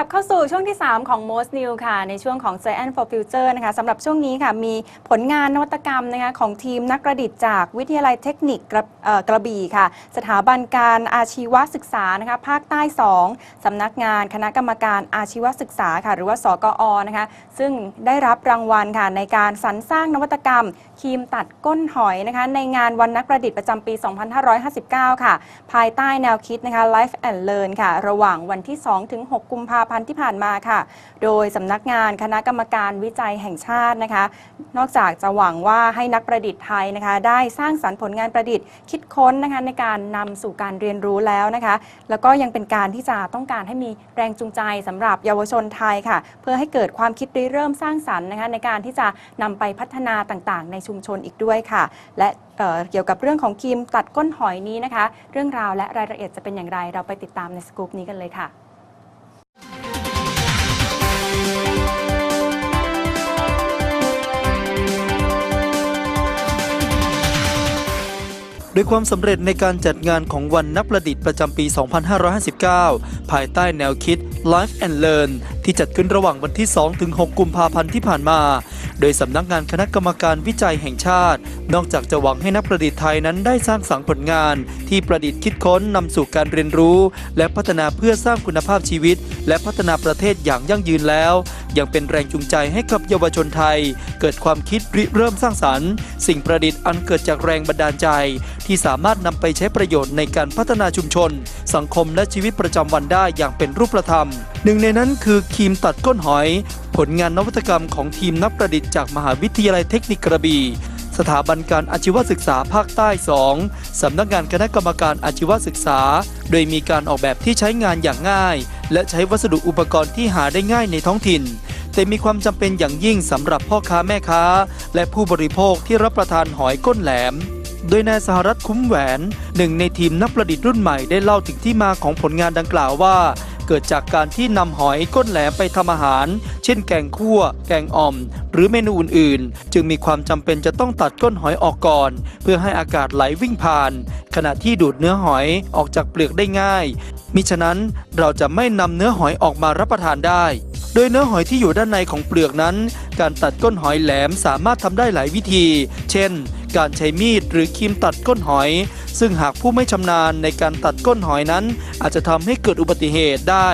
ลับเข้าสู่ช่วงที่ 3 ของ Most New ค่ะ ในช่วงของ Science for Future นะคะสำหรับช่วงนี้ค่ะ มีผลงานนวัตกรรมนะคะของทีมนักประดิษฐ์จากวิทยาลัยเทคนิคกระกระบี่ค่ะ สถาบันการอาชีวศึกษานะคะภาคใต้ 2สำนักงานคณะกรรมการอาชีวศึกษาค่ะ หรือว่าสกอนะคะซึ่งได้รับรางวัลค่ะในการสรรสร้างนวัตกรรมครีมตัดก้นหอยนะคะในงานวันนักประดิษฐ์ประจำปี 2559 ค่ะ ภายใต้แนวคิดนะคะ Life and Learn ค่ะ ระหว่างวันที่2ถึง6กุมภาพันธ์ที่ผ่านมาค่ะ โดยสำนักงานคณะกรรมการวิจัยแห่งชาตินะคะ นอกจากจะหวังว่าให้นักประดิษฐ์ไทยนะคะ ได้สร้างสรรค์ผลงานประดิษฐ์คิดค้นนะคะในการนำสู่การเรียนรู้แล้วนะคะ แล้วก็ยังเป็นการที่จะต้องการให้มีแรงจูงใจสำหรับเยาวชนไทยค่ะ เพื่อให้เกิดความคิดริเริ่มสร้างสรรค์นะคะในการที่จะนำไปพัฒนาต่างๆ ในชุมชนอีกด้วยค่ะ และเเกี่ยวกับเรื่องของครีมตัดก้นหอยนี้นะคะ เรื่องราวและรายละเอียดจะเป็นอย่างไร เราไปติดตามในสกู๊ปนี้กันเลยค่ะ ด้วยความสำเร็จในการจัดงานของวันนักประดิษฐ์ประจำปี 2559 ภายใต้แนวคิด Life and Learn ที่จัดขึ้นระหว่างวันที่2ถึง6กุมภาพันธ์ที่ผ่านมา โดยสำนักงานคณะกรรมการวิจัยแห่งชาติ นอกจากจะหวังให้นักประดิษฐ์ไทยนั้นได้สร้างสรรค์ผลงาน ที่ประดิษฐ์คิดค้นนำสู่การเรียนรู้ และพัฒนาเพื่อสร้างคุณภาพชีวิต และพัฒนาประเทศอย่างยั่งยืนแล้ว ยังเป็นแรงจูงใจให้กับเยาวชนไทย เกิดความคิดริเริ่มสร้างสรรค์ สิ่งประดิษฐ์อันเกิดจากแรงบันดาลใจ ที่สามารถนำไปใช้ประโยชน์ในการพัฒนาชุมชน สังคมและชีวิตประจำวันได้อย่างเป็นรูปธรรม หนึ่งในนั้นคือครีมตัดก้นหอย ผลงานนวัตกรรมของทีมนักประดิษฐ์จากมหาวิทยาลัยเทคนิคกระบี่สถาบันการอาชีวศึกษาภาคใต้ 2 สำนักงานคณะกรรมการอาชีวศึกษา โดยมีการออกแบบที่ใช้งานอย่างง่าย และใช้วัสดุอุปกรณ์ที่หาได้ง่ายในท้องถิ่น แต่มีความจำเป็นอย่างยิ่งสำหรับพ่อค้าแม่ค้า และผู้บริโภคที่รับประทานหอยก้นแหลม โดยนายสหรัฐคุ้มแหวน หนึ่งในทีมนักประดิษฐ์รุ่นใหม่ได้เล่าถึงที่มาของผลงานดังกล่าวว่า เกิดจากการที่นำหอยก้นแหลมไปทำอาหาร เช่นแกงคั่ว แกงอ่อม หรือเมนูอื่นๆ จึงมีความจำเป็นจะต้องตัดก้นหอยออกก่อน เพื่อให้อากาศไหลวิ่งผ่าน ขณะที่ดูดเนื้อหอยออกจากเปลือกได้ง่าย มิฉะนั้นเราจะไม่นำเนื้อหอยออกมารับประทานได้ โดยเนื้อหอยที่อยู่ด้านในของเปลือกนั้น การตัดก้นหอยแหลมสามารถทำได้หลายวิธี เช่น การใช้มีดหรือครีมตัดก้นหอย ซึ่งหากผู้ไม่ชำนาญในการตัดก้นหอยนั้น อาจจะทำให้เกิดอุบัติเหตุได้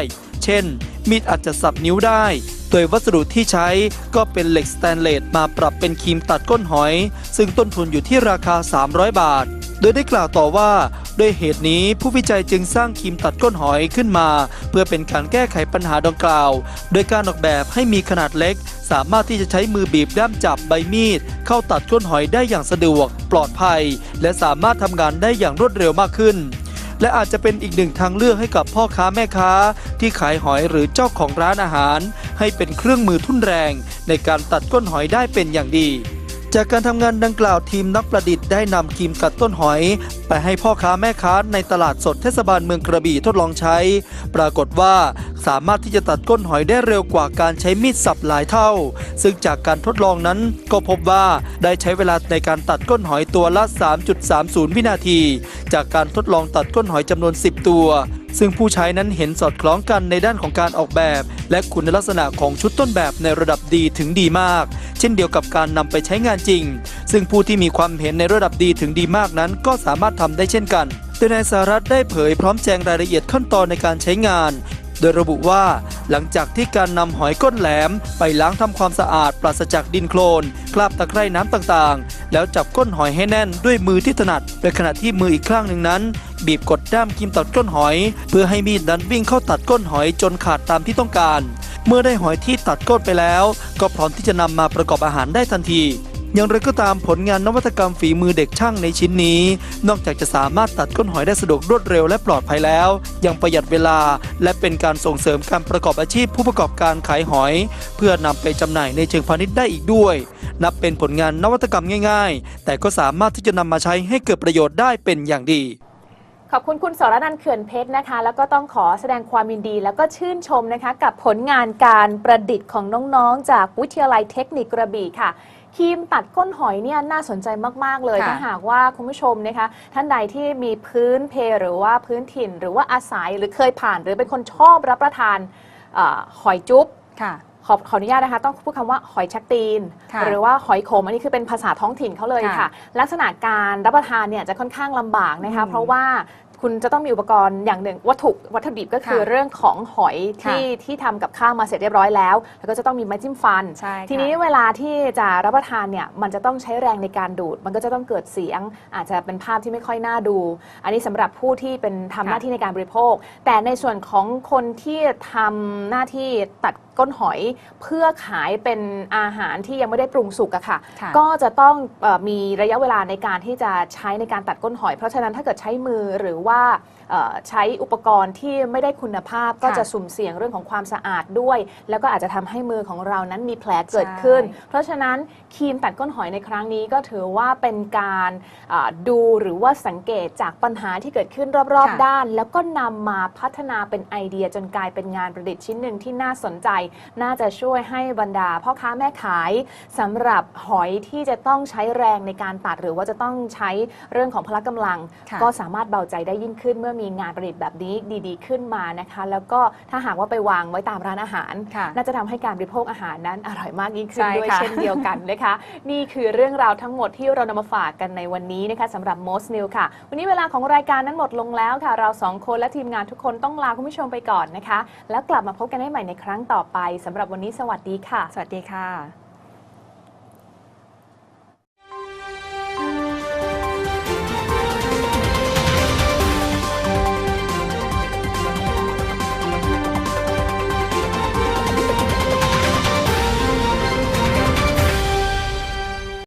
เช่น มีดอาจจะสับนิ้วได้โดยวัสดุที่ใช้ก็เป็นเหล็กสแตนเลสมาปรับเป็นครีมตัดก้นหอย ซึ่งต้นทุนอยู่ที่ราคา 300 บาท โดยได้กล่าวต่อว่า ด้วยเหตุนี้ผู้วิจัยจึงสร้างครีมตัดก้นหอยขึ้นมา เพื่อเป็นการแก้ไขปัญหาดังกล่าว โดยการออกแบบให้มีขนาดเล็ก สามารถที่จะใช้มือบีบด้ามจับใบมีด เข้าตัดก้นหอยได้อย่างสะดวก ปลอดภัย และสามารถทำงานได้อย่างรวดเร็วมากขึ้น และอาจจะเป็นอีกหนึ่งทางเลือกให้กับพ่อค้าแม่ค้า ที่ขายหอยหรือเจ้าของร้านอาหาร ให้เป็นเครื่องมือทุ่นแรง ในการตัดก้นหอยได้เป็นอย่างดี จากการทำงานดังกล่าวทีมนักประดิษฐ์ได้นำครีมตัดต้นหอย ไปให้พ่อค้าแม่ค้าในตลาดสดเทศบาลเมืองกระบี่ทดลองใช้ ปรากฏว่าสามารถที่จะตัดก้นหอยได้เร็วกว่าการใช้มีดสับหลายเท่า ซึ่งจากการทดลองนั้นก็พบว่าได้ใช้เวลาในการตัดก้นหอยตัวละ 3.30 วินาที จากการทดลองตัดก้นหอยจำนวน 10 ตัว ซึ่งผู้ใช้นั้นเห็นสอดคล้องกันในด้านของการออกแบบ และคุณลักษณะของชุดต้นแบบในระดับดีถึงดีมาก เช่นเดียวกับการนำไปใช้งานจริง ซึ่งผู้ที่มีความเห็นในระดับดีถึงดีมากนั้น ก็สามารถทำได้เช่นกันโดยนายสารัฐได้เผยพร้อมแจงรายละเอียดขั้นตอนในการใช้งาน โดยระบุว่า หลังจากที่การนำหอยก้นแหลม ไปล้างทำความสะอาดปราศจากดินโคลน คราบตะไคร่น้ำต่างๆ แล้วจับก้นหอยให้แน่นด้วยมือที่ถนัดในขณะที่มืออีกข้างหนึ่งนั้น บีบกดด้ามครีมตัดก้นหอย เพื่อให้มีดนั้นวิ่งเข้าตัดก้นหอยจนขาดตามที่ต้องการ เมื่อได้หอยที่ตัดก้นไปแล้ว ก็พร้อมที่จะนำมาประกอบอาหารได้ทันทีอย่างไรก็ตามผลงานนวัตกรรมฝีมือเด็กช่างในชิ้นนี้ นอกจากจะสามารถตัดก้นหอยได้สะดวกรวดเร็วและปลอดภัยแล้ว ยังประหยัดเวลา และเป็นการส่งเสริมการประกอบอาชีพผู้ประกอบการขายหอย เพื่อนำไปจำหน่ายในเชิงพาณิชย์ได้อีกด้วย นับเป็นผลงานนวัตกรรมง่าย ๆ แต่ก็สามารถที่จะนำมาใช้ให้เกิดประโยชน์ได้เป็นอย่างดี ขอบคุณคุณสรนันท์เขื่อนเพชรนะคะ แล้วก็ต้องขอแสดงความยินดี แล้วก็ชื่นชมนะคะ กับผลงานการประดิษฐ์ของน้องๆ จากวิทยาลัยเทคนิคกระบี่ค่ะครีมตัดก้นหอยเนี่ยน่าสนใจมาก ๆ เลยค่ะถ้าหากว่าคุณผู้ชมนะคะท่านใดที่มีพื้นเพหรือว่าพื้นถิ่น หรือว่าอาศัยหรือเคยผ่าน หรือเป็นคนชอบรับประทานเออหอยจุ๊บค่ะ ขอขออนุญาตนะคะ ต้องพูดคำว่าหอยชักตีน ค่ะหรือว่าหอยขมอันนี้คือเป็นภาษาท้องถิ่นเขาเลยค่ะ ค่ะลักษณะการรับประทานเนี่ยจะค่อนข้างลำบากนะคะ อืมเพราะว่าคุณจะต้องมีอุปกรณ์อย่างหนึ่งวัตถุวัตถุดิบก็คือค่ะเรื่องของหอยที่ที่ทำกับข้าวมาเสร็จเรียบร้อยแล้ว แล้วก็จะต้องมีไม้จิ้มฟัน ใช่ค่ะทีนี้เวลาที่จะรับประทานเนี่ยมันจะต้องใช้แรงในการดูด มันก็จะต้องเกิดเสียง อาจจะเป็นภาพที่ไม่ค่อยน่าดู อันนี้สำหรับผู้ที่เป็นทำค่ะหน้าที่ในการบริโภค แต่ในส่วนของคนที่ทำหน้าที่ตัด ก้นหอยเพื่อขายเป็นอาหารที่ยังไม่ได้ปรุงสุกอะค่ะ ค่ะ ก็จะต้องเออมีระยะเวลาในการที่จะใช้ในการตัดก้นหอย เพราะฉะนั้นถ้าเกิดใช้มือหรือว่าเอ่อ ใช้อุปกรณ์ที่ไม่ได้คุณภาพก็ค่ะจะสุ่มเสี่ยงเรื่องของความสะอาดด้วย แล้วก็อาจจะทำให้มือของเรานั้นมีแผลเกิดขึ้นใช่เพราะฉะนั้นครีมตัดก้นหอยในครั้งนี้ก็ถือว่าเป็นการอ่าดูหรือว่าสังเกตจากปัญหาที่เกิดขึ้นรอบค่ะๆด้าน แล้วก็นำมาพัฒนาเป็นไอเดียจนกลายเป็นงานประดิษฐ์ชิ้นหนึ่งที่น่าสนใจ น่าจะช่วยให้บรรดาพ่อค้าแม่ขายสำหรับหอยที่จะต้องใช้แรงในการตัดหรือว่าจะต้องใช้เรื่องของพละกำลังค่ะก็สามารถเบาใจได้ยิ่งขึ้นเมื่อมีงานประดิษฐ์แบบนี้ดีๆ ขึ้นมานะคะ แล้วก็ถ้าหากว่าไปวางไว้ตามร้านอาหาร ค่ะน่าจะทำให้การบริโภคอาหารนั้นอร่อยมากยิ่งขึ้นใช่ด้วยค่ะ เช่นเดียวกันนะคะ นี่คือเรื่องราวทั้งหมดที่เรานำมาฝากกันในวันนี้นะคะสำหรับ Most New ค่ะ วันนี้เวลาของรายการนั้นหมดลงแล้วค่ะ เราสองคนและทีมงานทุกคนต้องลาคุณผู้ชมไปก่อนนะคะ แล้วกลับมาพบกันได้ใหม่ในครั้งต่อไปสำหรับวันนี้สวัสดีค่ะ สวัสดีค่ะ